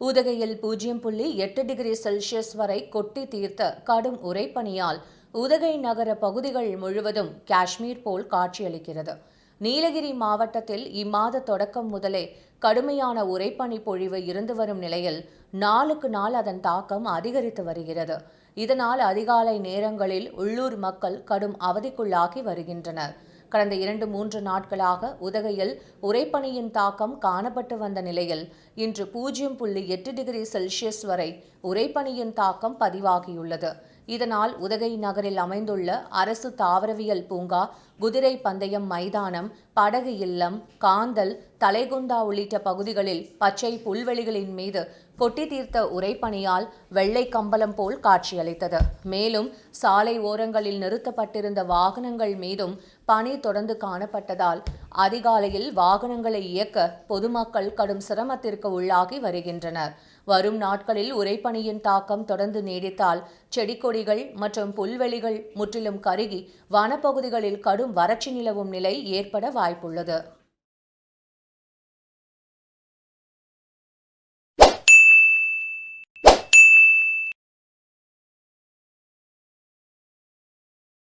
உதகையில் பூஜ்ஜியம் புள்ளி எட்டு டிகிரி செல்சியஸ் வரை கொட்டி தீர்த்த கடும் உரைப்பனியால் உதகை நகர பகுதிகள் முழுவதும் காஷ்மீர் போல் காட்சியளிக்கிறது. நீலகிரி மாவட்டத்தில் இம்மாத தொடக்கம் முதலே கடுமையான உரைப்பனி பொழிவு இருந்து வரும் நிலையில் நாளுக்கு நாள் அதன் தாக்கம் அதிகரித்து வருகிறது. இதனால் அதிகாலை நேரங்களில் உள்ளூர் மக்கள் கடும் அவதிக்குள்ளாகி வருகின்றனர். கடந்த இரண்டு மூன்று நாட்களாக உதகையில் உரைப்பனியின் தாக்கம் காணப்பட்டு வந்த நிலையில் இன்று பூஜ்ஜியம் புள்ளி எட்டு டிகிரி செல்சியஸ் வரை உரைப்பனியின் தாக்கம் பதிவாகியுள்ளது. இதனால் உதகை நகரில் அமைந்துள்ள அரசு தாவரவியல் பூங்கா குதிரை பந்தயம் மைதானம் படகு இல்லம் காந்தல் தலைகுந்தா உள்ளிட்ட பகுதிகளில் பச்சை புல்வெளிகளின் மீது கொட்டி தீர்த்த உரைப்பணியால் வெள்ளை கம்பளம் போல் காட்சியளித்தது. மேலும் சாலை ஓரங்களில் நிறுத்தப்பட்டிருந்த வாகனங்கள் மீதும் பனி தொடர்ந்து காணப்பட்டதால் அதிகாலையில் வாகனங்களை இயக்க பொதுமக்கள் கடும் சிரமத்திற்கு உள்ளாகி வருகின்றனர். வரும் நாட்களில் உரைப்பணியின் தாக்கம் தொடர்ந்து நீடித்தால் செடி கொடிகள் மற்றும் புல்வெளிகள் முற்றிலும் கருகி வனப்பகுதிகளில் கடும் வறட்சி நிலவும் நிலை ஏற்பட வாய்ப்புள்ளது.